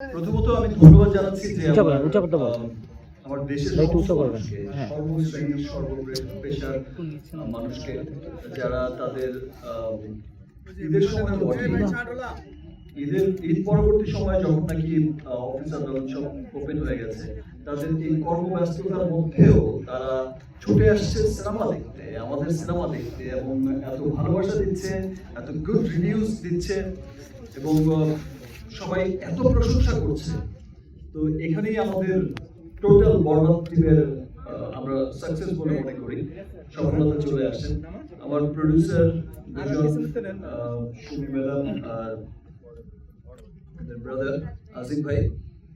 প্রথমত আমি ধন্যবাদ জানাচ্ছি যে উচ্চ আমার, উচ্চ করতে আমার দেশের হ্যাঁ। সর্বপেশার মানুষকে যারা তাদের ঈদের সময় ঈদের ঈদ পরবর্তী সময় যখন নাকি অফিস আদালত সব ওপেন হয়ে গেছে তাদের এই কর্মব্যস্ততার মধ্যেও তারা ছুটে আসছে সিনেমা দেখতে আমাদের সিনেমা দেখতে এবং এত ভালোবাসা দিচ্ছে এত গুড রিভিউজ দিচ্ছে এবং সবাই এত প্রশংসা করছে। তো এখানেই আমাদের টোটাল বরবাদ টিমের আমরা সাকসেস বলে মনে করি। সফলতা চলে আসছে। আমার প্রডিউসার সুমি ম্যাডাম আর ব্রাদার ভাই,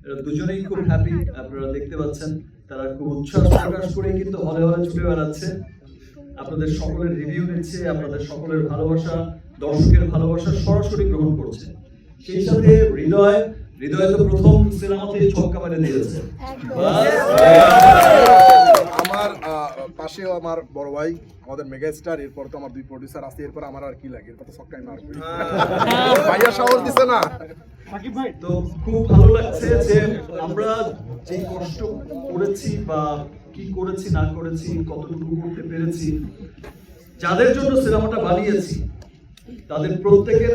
এরা দুজনেই খুব হ্যাপি আপনারা দেখতে পাচ্ছেন। তারা খুব উচ্ছ্বাস প্রকাশ করে কিন্তু হলে হলে ছুটে বেড়াচ্ছে। আপনাদের সকলের রিভিউ নিচ্ছে আপনাদের সকলের ভালোবাসা, দর্শকের ভালোবাসা সরাসরি গ্রহণ করছে। সেই সাথে হৃদয় হৃদয় তো প্রথম সিনেমাতে ছক্কা মেরে দিয়েছে আমার আহ, পাশেও আমার বড় ভাই আমাদের মেগা স্টার এরপর তো আমার দুই প্রডিউসার আছে এরপর আমার আর কি লাগে? এরপর তো সক্কাই মার ভাইয়া সাহস দিছে না। তো খুব ভালো লাগছে যে আমরা যে কষ্ট করেছি বা কি করেছি না করেছি কতটুকু করতে পেরেছি যাদের জন্য সিনেমাটা বানিয়েছি তাদের প্রত্যেকের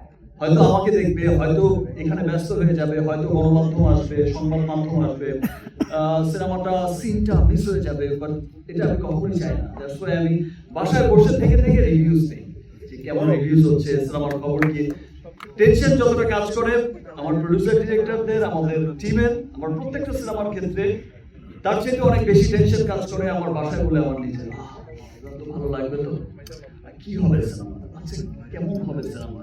হয়তো আমাকে দেখবে হয়তো এখানে ব্যস্ত হয়ে যাবে হয়তো গণমাধ্যম আসবে সংবাদ মাধ্যম আসবে সিনেমাটা সিনটা মিস হয়ে যাবে বাট এটা আমি কখনোই চাই না। আমি বাসায় বসে থেকে থেকে রিভিউজ দিই যে কেমন রিভিউজ হচ্ছে সিনেমার খবর কি? টেনশন যতটা কাজ করে আমার প্রডিউসার ডিরেক্টরদের আমাদের টিমের আমার প্রত্যেকটা সিনেমার ক্ষেত্রে তার চেয়ে অনেক বেশি টেনশন কাজ করে আমার বাসায় বলে আমার নিজের "আহ, এবার তো ভালো লাগবে তো। কি হবে সিনেমা? আচ্ছা কেমন হবে সিনেমা?